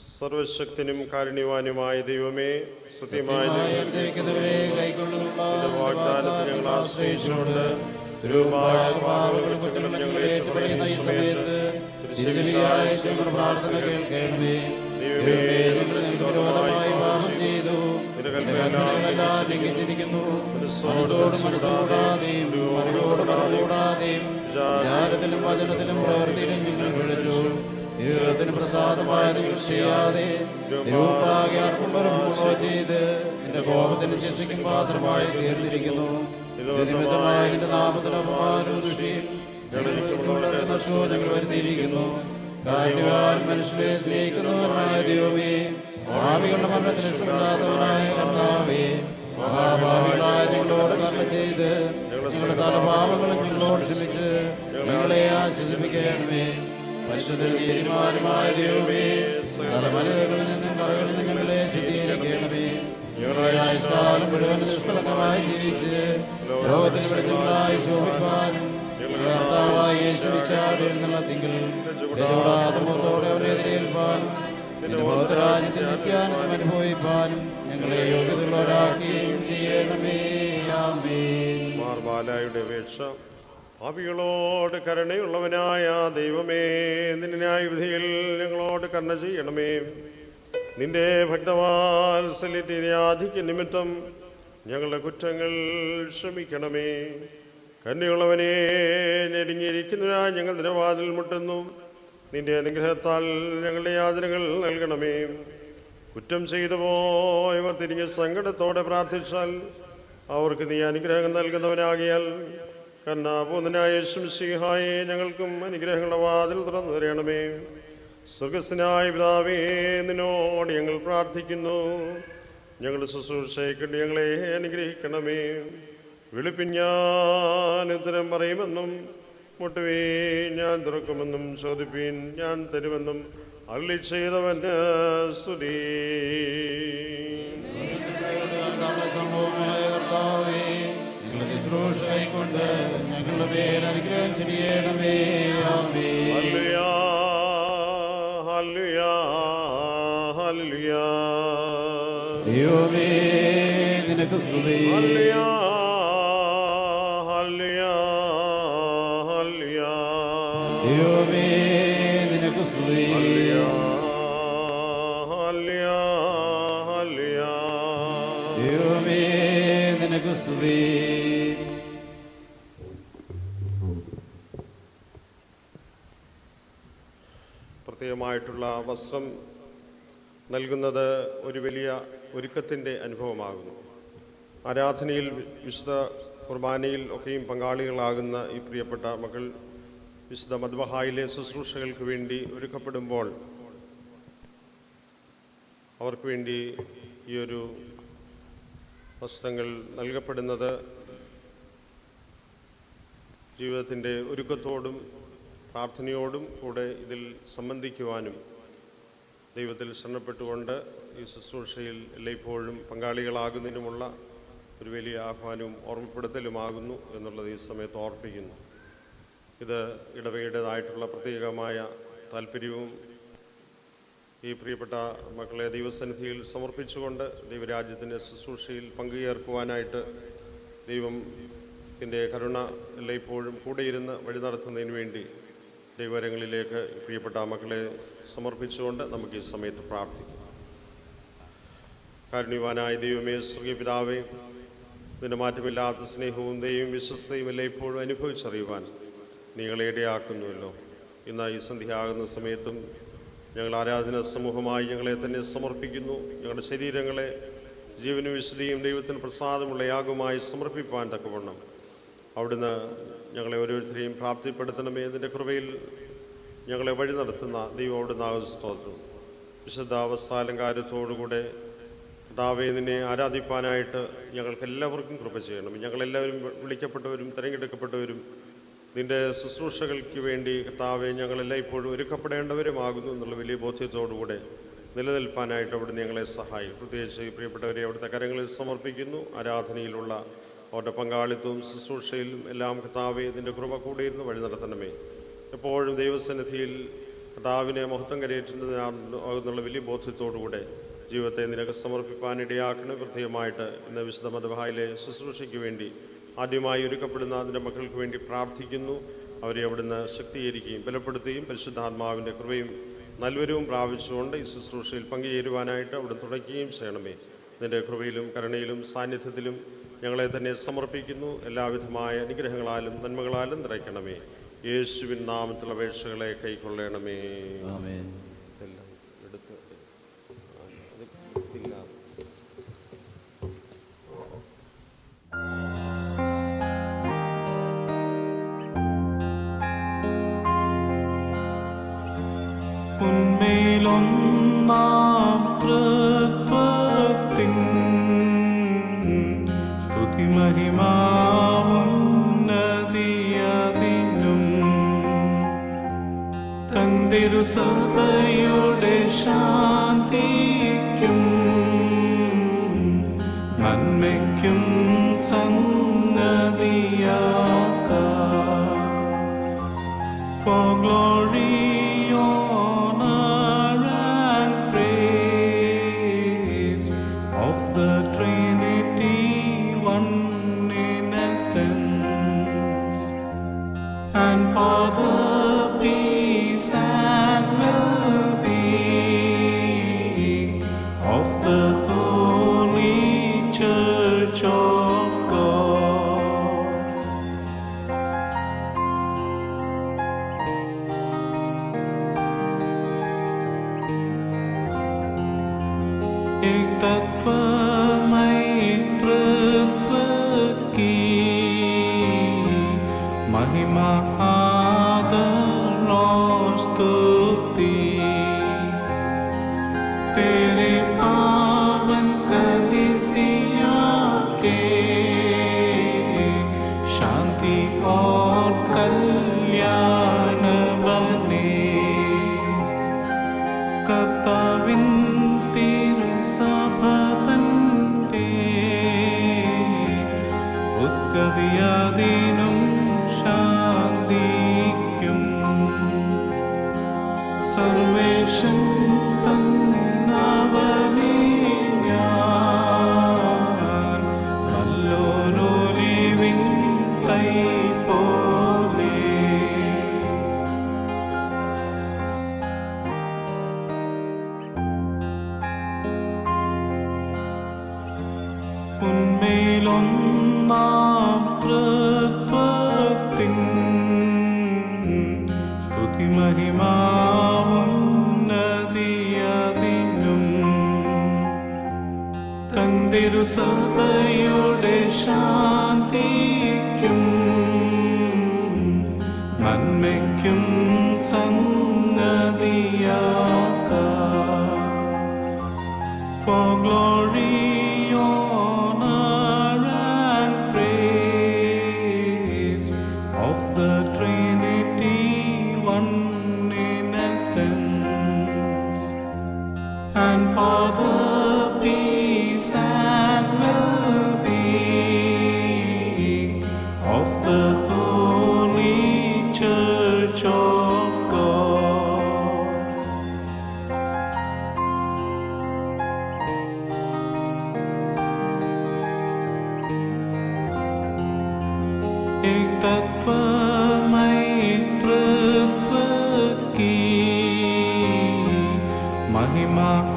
സർവശക്തനും കാരുണ്യവാനുമായ ദൈവമേ സത്യമായ വാഗ്ദാനത്തിൽ ഞങ്ങൾ ആശ്രയിച്ചുകൊണ്ട് പ്രാർത്ഥന കേൾക്കണമേ. വചനത്തിലും പ്രവൃത്തിയിലും ഞങ്ങൾ വിളിച്ചു. ദൈവത്തിന് പ്രസാദമായ നിങ്ങൾ ചെയ്യാതെ തിരുവുമ്പാകെ അർപ്പണപരമോ ചെയ്ത് നിന്റെ കോപത്തിന് ശിക്ഷിക്കും പാത്രമായി തീർന്നിരിക്കുന്നു. നിമിത്തമായ നിന്റെ നാമത്തിന് അപമാനവും ദുഷിയും ഞങ്ങൾ വരുത്തിയിരിക്കുന്നു. കാരണവാൻ മനുഷ്യരെ സ്നേഹിക്കുന്നവനായ ദൈവമേ ഭാവികളുടെ മരണത്തിന് ഇഷ്ടമില്ലാത്തവനായ കർത്താവേ മഹാഭാവികളായ ഞങ്ങളോട് കർമ്മ ചെയ്ത് ഞങ്ങളുടെ സ്ഥലഭാവങ്ങളും ഞങ്ങളോട് ക്ഷമിച്ച് ഞങ്ങളെ ആശ്വസിപ്പിക്കണമേ പരിശുദ്ധ തീരുമാനമായ ദൈവമേ സ്ഥലമലകളിൽ നിന്നും ഞങ്ങളെ ശുദ്ധീകരിക്കണമേ. ഞങ്ങളുടെ ആയുഷ്കാലം മുഴുവൻ നിഷ്കളങ്കമായി ജീവിച്ച് ലോകത്തിന് വെളിച്ചങ്ങളായി ഞങ്ങളുടെ കർത്താവായ യേശുവിശാട് എഴുന്നള്ളത്തിങ്കിൽ യജോടാതമോത്തോടെ അവനെ എതിരേൽപ്പാൻ നിത്യാനന്ദം അനുഭവിപ്പാനും ഞങ്ങളെ യോഗ്യതയുള്ളവരാക്കുകയും ചെയ്യണമേ. ആമേൻ. മാർബാലായുടെ അപേക്ഷ. പാപികളോട് കരുണയുള്ളവനായ ദൈവമേ നിന്റെ ന്യായവിധിയിൽ ഞങ്ങളോട് കരുണ ചെയ്യണമേ. നിന്റെ ഭക്തവാത്സല്യത്തിന്റെ ആധിക്യ നിമിത്തം ഞങ്ങളുടെ കുറ്റങ്ങൾ ക്ഷമിക്കണമേ. കരുണയുള്ളവനെ ഞെരുങ്ങിയിരിക്കുന്നതിനാ ഞങ്ങൾ നിരവാതിൽ മുട്ടുന്നു. നിന്റെ അനുഗ്രഹത്താൽ ഞങ്ങളുടെ യാതനകൾ നൽകണമേ. കുറ്റം ചെയ്തു പോയവർ തിരിഞ്ഞ് സങ്കടത്തോടെ പ്രാർത്ഥിച്ചാൽ അവർക്ക് നീ അനുഗ്രഹം നൽകുന്നവനാകിയാൽ കന്നാപൂതനായ ശംസിഹായെ ഞങ്ങൾക്കും അനുഗ്രഹങ്ങളുടെ വാതിൽ തുറന്നു തരണമേ. സ്വർഗസ്നായ പിതാവേ നിന്നോട് ഞങ്ങൾ പ്രാർത്ഥിക്കുന്നു. ഞങ്ങൾ ശുശ്രൂഷയ്ക്കൊണ്ട് ഞങ്ങളെ അനുഗ്രഹിക്കണമേ. വെളുപ്പിൻ പറയുമെന്നും മുട്ടുവേ ഞാൻ തുറക്കുമെന്നും ചോദിപ്പീൻ ഞാൻ തരുമെന്നും അള്ളി ചെയ്തവന്റെ സ്തുതി. സംഭവമായ കർത്താവേ ഞങ്ങളുടെ ശുശ്രൂഷ കൈക്കൊണ്ട് ഞങ്ങളുടെ പേര് അനുഗ്രഹം ചെയ്യണമേ ആമേ. ദൈവമേ നിനക്ക് സ്തുതി. ദൈവമേ നിനക്ക് സ്തുതി. ദൈവമേ നിനക്ക് സ്തുതി പ്രത്യേകമായിട്ടുള്ള വസ്ത്രം നൽകുന്നത് ഒരു വലിയ ഒരുക്കത്തിന്റെ അനുഭവമാകുന്നു. ആരാധനയിൽ വിശുദ്ധ കുർബാനയിൽ ഒക്കെയും പങ്കാളികളാകുന്ന ഈ പ്രിയപ്പെട്ട മകൾ വിശുദ്ധ മദ്ബഹായിലെ ശുശ്രൂഷകൾക്ക് വേണ്ടി ഒരുക്കപ്പെടുമ്പോൾ അവർക്ക് വേണ്ടി ഈ ഒരു വസ്ത്രങ്ങൾ നൽകപ്പെടുന്നത് ജീവിതത്തിന്റെ ഒരുക്കത്തോടും പ്രാർത്ഥനയോടും കൂടെ ഇതിൽ സംബന്ധിക്കുവാനും ദൈവത്തിൽ ശരണപ്പെട്ടുകൊണ്ട് ഈ ശുശ്രൂഷയിൽ എല്ലായ്പ്പോഴും പങ്കാളികളാകുന്നതിനുമുള്ള ഒരു വലിയ ആഹ്വാനവും ഓർമ്മപ്പെടുത്തലുമാകുന്നു എന്നുള്ളത് ഈ സമയത്ത് ഓർപ്പിക്കുന്നു. ഇത് ഇടവയുടേതായിട്ടുള്ള പ്രത്യേകമായ താല്പര്യവും ഈ പ്രിയപ്പെട്ട മക്കളെ ദൈവസന്നിധിയിൽ സമർപ്പിച്ചുകൊണ്ട് ദൈവരാജ്യത്തിന്റെ ശുശ്രൂഷയിൽ പങ്കുചേർക്കുവാനായിട്ട് ദൈവം ഇതിന്റെ കരുണ എല്ലായ്പ്പോഴും കൂടെയിരുന്ന് വഴി നടത്തുന്നതിന് വേണ്ടി ദൈവരങ്ങളിലേക്ക് പ്രിയപ്പെട്ട മക്കളെ സമർപ്പിച്ചുകൊണ്ട് നമുക്ക് ഈ സമയത്ത് പ്രാർത്ഥിക്കാം. കാരുണ്യവാനായ ദൈവമേ സ്വർഗീയ പിതാവേ നിന്റെ മാറ്റമില്ലാത്ത സ്നേഹവും ദൈവം വിശ്വസ്തയും എല്ലാം ഇപ്പോഴും അനുഭവിച്ചറിയുവാൻ നിങ്ങളെ ഇടയാക്കുന്നുവല്ലോ. ഇന്ന് ഈ സന്ധ്യയാകുന്ന സമയത്തും ഞങ്ങൾ ആരാധന സമൂഹമായി ഞങ്ങളെ തന്നെ സമർപ്പിക്കുന്നു. ഞങ്ങളുടെ ശരീരങ്ങളെ ജീവനും വിശുദ്ധിയും ദൈവത്തിന് പ്രസാദമുള്ള യാഗമായി സമർപ്പിപ്പാൻ തക്കവണ്ണം അവിടുന്ന് ഞങ്ങളെ ഓരോരുത്തരെയും പ്രാപ്തിപ്പെടുത്തണമേ അതിന്റെ കൃപയിൽ ഞങ്ങളെ വഴി നടത്തുന്ന ദൈവോട് നാഗസ്തോത്രം വിശുദ്ധാവസ്ഥാലങ്കാരത്തോടുകൂടെ കർത്താവെ നിന്നെ ആരാധിപ്പാനായിട്ട് ഞങ്ങൾക്ക് എല്ലാവർക്കും കൃപ ചെയ്യണം. ഞങ്ങളെല്ലാവരും വിളിക്കപ്പെട്ടവരും തിരഞ്ഞെടുക്കപ്പെട്ടവരും നിന്റെ ശുശ്രൂഷകൾക്ക് വേണ്ടി കർത്താവെ ഞങ്ങളെല്ലാം ഇപ്പോഴും ഒരുക്കപ്പെടേണ്ടവരുമാകുന്നു എന്നുള്ള വലിയ ബോധ്യത്തോടുകൂടെ നിലനിൽപ്പാനായിട്ട് അവിടുന്ന് ഞങ്ങളെ സഹായിക്കും. പ്രത്യേകിച്ച് പ്രിയപ്പെട്ടവരെ അവിടുത്തെ കരങ്ങളിൽ സമർപ്പിക്കുന്നു. ആരാധനയിലുള്ള അവരുടെ പങ്കാളിത്തവും ശുശ്രൂഷയിലും എല്ലാം കർത്താവെ ഇതിന്റെ കൃപ കൂടിയിരുന്ന് വഴി നടത്തണമേ. എപ്പോഴും ദൈവസന്നിധിയിൽ കർത്താവിനെ മഹത്വം കരയേറ്റുന്നതിനാകുന്നുള്ള വലിയ ബോധ്യത്തോടുകൂടെ ജീവിതത്തെ നിനക്ക് സമർപ്പിക്കാനിടയാക്കണ പ്രത്യേകമായിട്ട് ഇന്ന് വിശുദ്ധ മതഭായിലെ ശുശ്രൂഷയ്ക്ക് വേണ്ടി ആദ്യമായി ഒരുക്കപ്പെടുന്ന അതിന്റെ മക്കൾക്ക് വേണ്ടി പ്രാർത്ഥിക്കുന്നു. അവരെ അവിടുന്ന് ശക്തീകരിക്കുകയും ബലപ്പെടുത്തുകയും പരിശുദ്ധാത്മാവിന്റെ കൃപയും നൽവരവും പ്രാപിച്ചുകൊണ്ട് ഈ ശുശ്രൂഷയിൽ പങ്കുചേരുവാനായിട്ട് അവിടെ തുടയ്ക്കുകയും ചെയ്യണമേ. നിന്റെ കൃപയിലും കരുണയിലും സാന്നിധ്യത്തിലും ഞങ്ങളെ തന്നെ സമർപ്പിക്കുന്നു. എല്ലാവിധമായ അനുഗ്രഹങ്ങളാലും നന്മകളാലും നിറയ്ക്കണമേ. യേശുവിൻ നാമത്തിലുള്ള അപേക്ഷകളെ കൈക്കൊള്ളണമേ. തന്തിരുസഭയുടെ ശാന്തിക്കും एक तत्व ഉന്മേലൊന്നാം തൃത്വത്തിൻ സ്തുതിമഹിമാവുന്നതിയതിനും തന്തിരുസഭയുടെ ശാന്തിക്കും നന്മയ്ക്കും സംഗതിയാക്കാം. For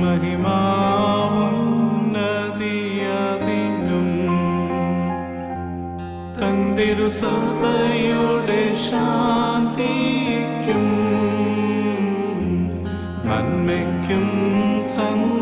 മഹിമാവുന്നതിയതിലും തന്തിരു ശാന്തിക്കും നന്മയ്ക്കും സന്ത